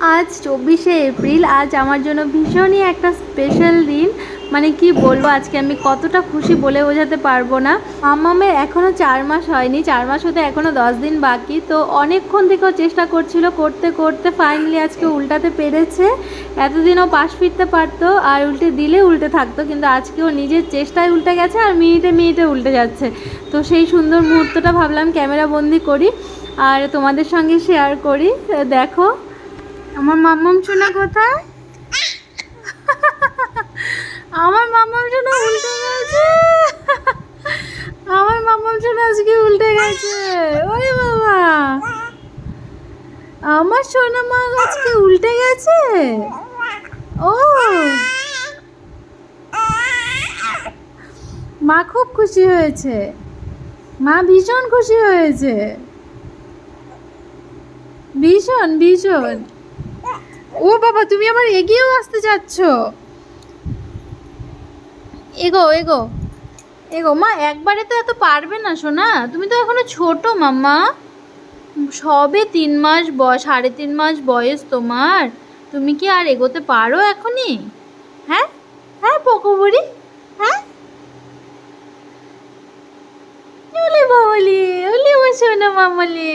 আজ চব্বিশে এপ্রিল, আজ আমার জন্য ভীষণই একটা স্পেশাল দিন। মানে কি বলব, আজকে আমি কতটা খুশি বলে বোঝাতে পারব না। মামামের এখনও চার মাস হয়নি, চার মাস হতে এখনও দশ দিন বাকি, তো অনেকক্ষণ থেকেও চেষ্টা করছিল, করতে করতে ফাইনালি আজকে উল্টাতে পেরেছে। এতদিনও পাশ ফিরতে পারতো, আর উল্টে দিলে উল্টে থাকতো, কিন্তু আজকে ও নিজের চেষ্টায় উল্টে গেছে, আর মিনিটে মিনিটে উল্টে যাচ্ছে। তো সেই সুন্দর মুহূর্তটা ভাবলাম ক্যামেরা বন্দি করি, আর তোমাদের সঙ্গে শেয়ার করি। দেখো আমার মাম্মাম সোনা কোথায়? আমার মাম্মাম সোনা উল্টে গেছে। আমার মাম্মাম সোনা আজকে উল্টে গেছে। ওরে বাবা। আমার সোনা মা আজকে উল্টে গেছে? ও। মা খুব খুশি হয়েছে। মা ভীষণ খুশি হয়েছে। ভীষণ ভীষণ। ও বাবা, তুমি আবার এগিয়েও আসতে চাচ্ছ? এগো এগো এগো, মা, একবারে তো এত পারবে না, সোনা। তুমি তো এখনও ছোট, মাম্মা। সবে তিন মাস বয়স সাড়ে তিন মাস বয়স তোমার। তুমি কি আর এগোতে পারো এখনই? হ্যাঁ? হ্যাঁ পোকো বুড়ি হ্যাঁ? ওলে বাবলি, ওলে আমার সোনা মামলি।